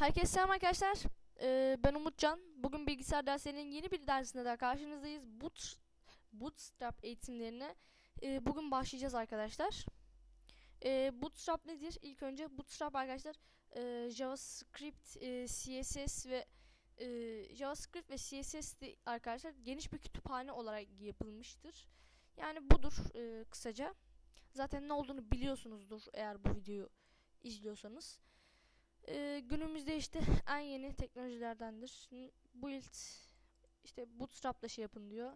Herkese selam arkadaşlar. Ee, ben Umutcan. Bugün bilgisayar derslerinin yeni bir dersinde daha karşınızdayız. Boot, Bootstrap eğitimlerine e, bugün başlayacağız arkadaşlar. E, Bootstrap nedir? İlk önce Bootstrap arkadaşlar e, JavaScript, e, CSS ve e, JavaScript ve CSS de arkadaşlar geniş bir kütüphane olarak yapılmıştır. Yani budur e, kısaca. Zaten ne olduğunu biliyorsunuzdur eğer bu videoyu izliyorsanız. Ee, günümüzde işte en yeni teknolojilerdendir. Build işte Bootstrap'la şey yapın diyor.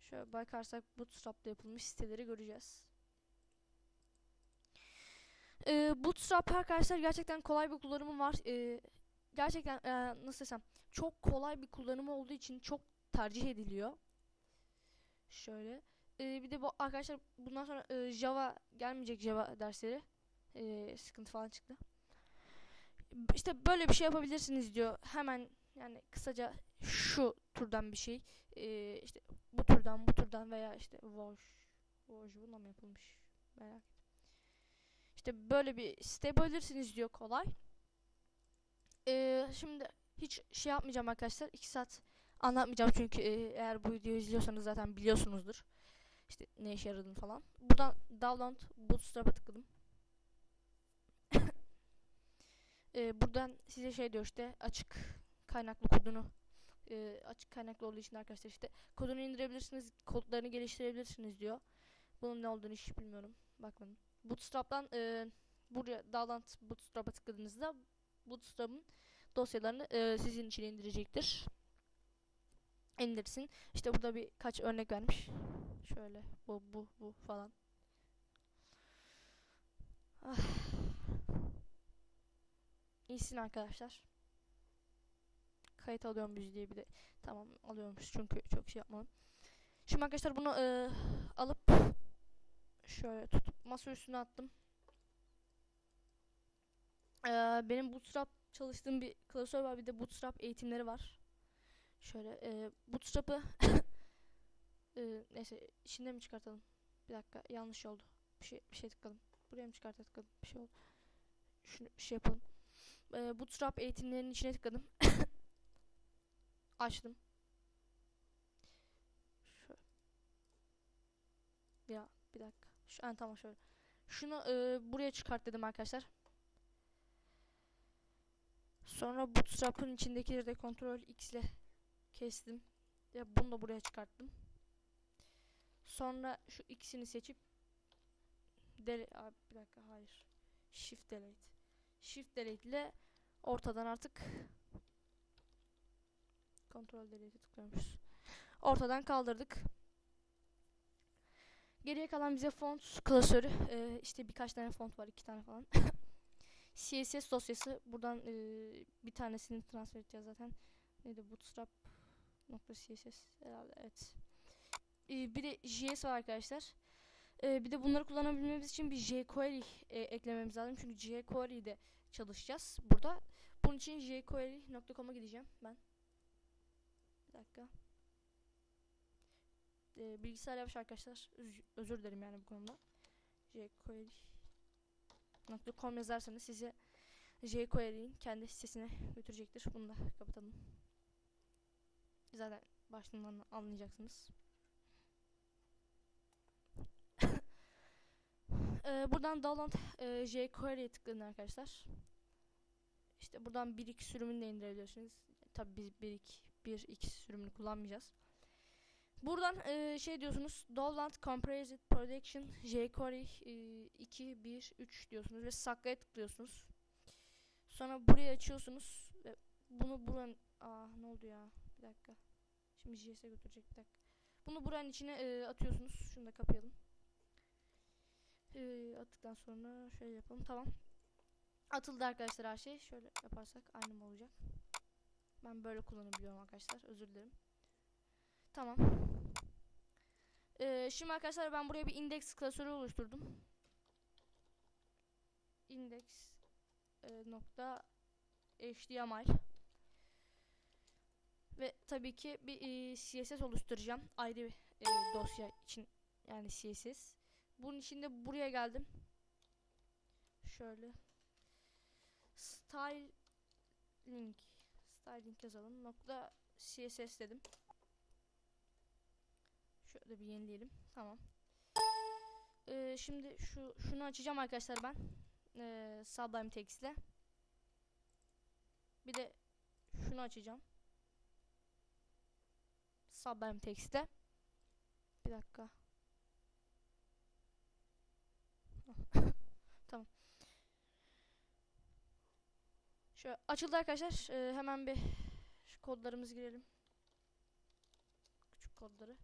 Şöyle bakarsak Bootstrap'la yapılmış siteleri göreceğiz. Ee, Bootstrap arkadaşlar gerçekten kolay bir kullanımı var. Ee, gerçekten e, nasıl desem çok kolay bir kullanımı olduğu için çok tercih ediliyor. Şöyle. Ee, bir de bu arkadaşlar bundan sonra e, Java gelmeyecek Java dersleri. Ee, sıkıntı falan çıktı işte böyle bir şey yapabilirsiniz diyor. Hemen yani kısaca şu türden bir şey. Ee, işte bu türden bu türden veya işte Woj. Woj bununla mı yapılmış? Merak ettim. İşte böyle bir site yapabilirsiniz diyor kolay. Ee, şimdi hiç şey yapmayacağım arkadaşlar. 2 saat anlatmayacağım çünkü e, eğer bu videoyu izliyorsanız zaten biliyorsunuzdur. İşte ne işe yaradığını falan. Buradan download bootstrap'a tıkladım e, buradan size şey diyor işte açık kaynaklı kodunu e, açık kaynaklı olduğu için arkadaşlar işte kodunu indirebilirsiniz kodlarını geliştirebilirsiniz diyor. Bunun ne olduğunu hiç bilmiyorum. Bakmadım bootstrap'tan e, buraya Dalant bootstrap'a tıkladığınızda bootstrap'ın dosyalarını e, sizin için indirecektir. İndirsin. İşte burada birkaç örnek vermiş. Şöyle bu bu bu falan. Ah. İyisin arkadaşlar. Kayıt alıyorum biz diye bir de. Tamam alıyormuş çünkü çok şey yapmadım. Şimdi arkadaşlar bunu e, alıp şöyle tutup masa üstüne attım. E, benim Bootstrap çalıştığım bir klasör var bir de Bootstrap eğitimleri var. Şöyle e, Bootstrap'ı e, neyse içinde mi çıkartalım? Bir dakika yanlış oldu. Bir şey bir şey tıkladım. Buraya mı çıkartalım? Bir şey oldu. Şunu bir şey yapalım e, Bootstrap eğitimlerinin içine tıkladım. Açtım. Şöyle. Ya bir dakika. Şu an tamam şöyle. Şunu e, buraya çıkart dedim arkadaşlar. Sonra Bootstrap'ın içindekileri de Ctrl X ile kestim. Ya bunu da buraya çıkarttım. Sonra şu ikisini seçip dele abi bir dakika hayır. Shift delete. Shift delete ile ortadan artık kontrol delete tıklıyormuşuz. Ortadan kaldırdık. Geriye kalan bize font klasörü ee, işte birkaç tane font var iki tane falan. CSS dosyası buradan e, bir tanesini transfer edeceğiz zaten. Neydi bootstrap nokta CSS herhalde evet. E, bir de JS var arkadaşlar. E, bir de bunları kullanabilmemiz için bir jQuery e, eklememiz lazım. Çünkü jQuery'de çalışacağız burada. Bunun için jQuery.com'a gideceğim ben. Bir dakika. Ee, bilgisayar yavaş arkadaşlar. Öz özür dilerim yani bu konuda. jQuery.com yazarsanız size jQuery'in kendi sitesine götürecektir. Bunu da kapatalım. Zaten başlığından anlayacaksınız. Ee, buradan download e, jQuery'ye tıklayın arkadaşlar. İşte buradan 1-2 sürümünü de indirebilirsiniz. Tabi biz 1-2 sürümünü kullanmayacağız. Buradan e, şey diyorsunuz. Download Compressed Production jQuery e, 2 1 3 diyorsunuz ve saklaya tıklıyorsunuz. Sonra burayı açıyorsunuz ve bunu buranın aa ne oldu ya? Bir dakika. Şimdi JS'e götürecek bir dakika. Bunu buranın içine e, atıyorsunuz. Şunu da kapayalım. E, attıktan sonra şöyle yapalım. Tamam. Atıldı arkadaşlar her şey. Şöyle yaparsak aynı mı olacak? Ben böyle kullanabiliyorum arkadaşlar. Özür dilerim. Tamam. Ee, şimdi arkadaşlar ben buraya bir index klasörü oluşturdum. Index e, nokta HTML ve tabii ki bir e, CSS oluşturacağım ayrı bir e, dosya için yani CSS. Bunun içinde buraya geldim. Şöyle style link styling yazalım. Nokta CSS dedim. Şöyle bir yenileyelim. Tamam. Ee, şimdi şu şunu açacağım arkadaşlar ben. Ee, Sublime Text'le. Bir de şunu açacağım. Sublime Text'te. Bir dakika. Tamam. Şöyle açıldı arkadaşlar. Ee, hemen bir şu kodlarımızı girelim. Küçük kodları.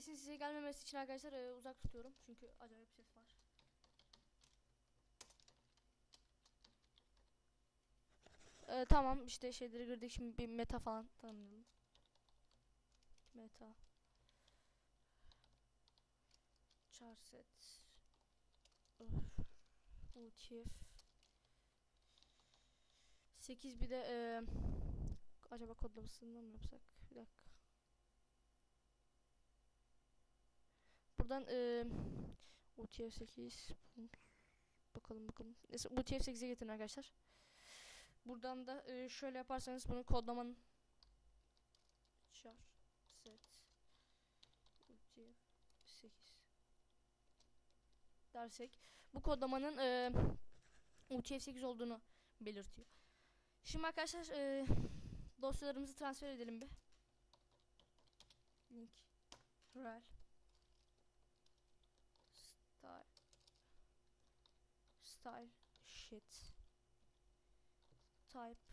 Sesin size gelmemesi için arkadaşlar e, uzak tutuyorum. Çünkü acayip ses var. E, tamam işte şeyleri girdik. Şimdi bir meta falan tanımlayalım. Meta. Charset. UTF. 8 bir de e, acaba kodlamasını mı yapsak? Bir dakika. Buradan e, UTF-8 bakalım bakalım. Neyse UTF-8'e getirin arkadaşlar. Buradan da e, şöyle yaparsanız bunu kodlamanın char set UTF-8 dersek bu kodlamanın e, UTF-8 olduğunu belirtiyor. Şimdi arkadaşlar e, dosyalarımızı transfer edelim bir. Link rel style style shit. Type.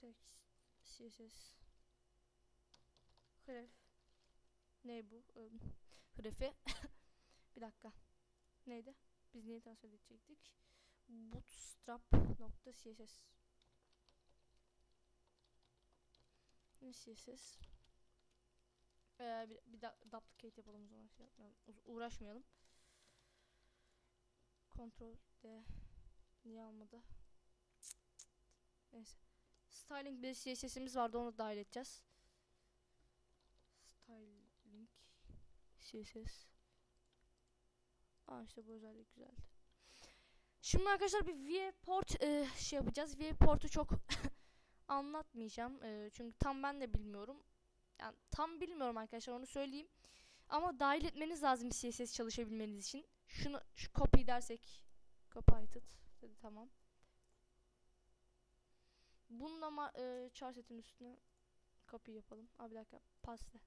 Text. Css href. Ne bu? Hrefi. Bir dakika. Neydi? Biz niye transfer edecektik? Bootstrap nokta css ne css ee, bir, bir duplicate yapalım o zaman şey yapmayalım. Uğraşmayalım. Ctrl D niye almadı? Neyse. Styling bir CSS'imiz vardı onu dahil edeceğiz. Styling CSS. Aa işte bu özellik güzeldi. Şimdi arkadaşlar bir viewport e, şey yapacağız. Viewport'u çok anlatmayacağım. E, çünkü tam ben de bilmiyorum. Yani tam bilmiyorum arkadaşlar onu söyleyeyim. Ama dahil etmeniz lazım CSS çalışabilmeniz için. Şunu şu copy dersek copied dedi tamam. Bununla e, char setin üstüne copy yapalım. Abi bir dakika paste.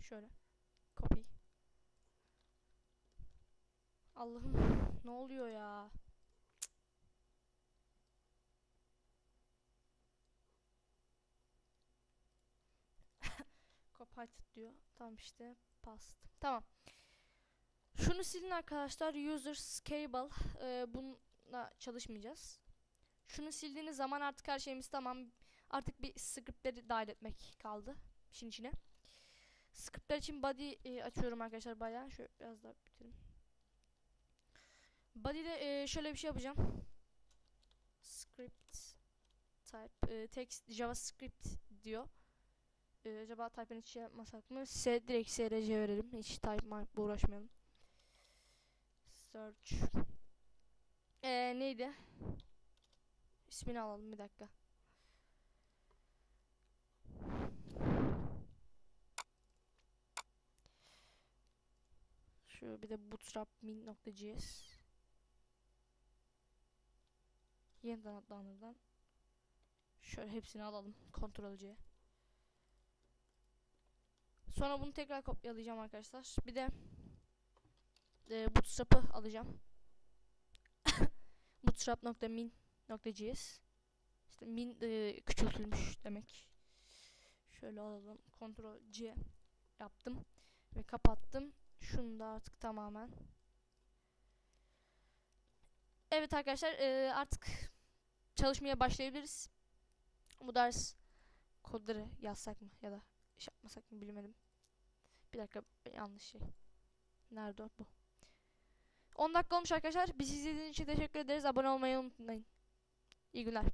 Şöyle. Copy. Allah'ım ne oluyor ya? Copied diyor. Tamam işte past. Tamam. Şunu silin arkadaşlar. User scalable. Ee, bununla çalışmayacağız. Şunu sildiğiniz zaman artık her şeyimiz tamam. Artık bir scriptleri dahil etmek kaldı işin içine. Scriptler için body e, açıyorum arkadaşlar bayağı. Şöyle biraz daha bitirin. Body'de e, şöyle bir şey yapacağım. Script type e, text javascript diyor. E, acaba type'ını hiç şey yapmasak mı? S direkt src verelim. Hiç type uğraşmayalım. Search. E, neydi? İsmini alalım bir dakika. Şu bir de bootstrap min.js Yeniden adlandırdan Şöyle hepsini alalım. Ctrl C. Sonra bunu tekrar kopyalayacağım arkadaşlar. Bir de e, bootstrap'ı alacağım. bootstrap.min.js İşte min e, küçültülmüş demek. Şöyle alalım. Ctrl C yaptım ve kapattım. Şunu da artık tamamen. Evet arkadaşlar e, artık çalışmaya başlayabiliriz. Bu ders kodları yazsak mı ya da iş yapmasak mı bilmedim. Bir dakika yanlış şey. Nerede o bu? 10 dakika olmuş arkadaşlar. Bizi izlediğiniz için teşekkür ederiz. Abone olmayı unutmayın. İyi günler.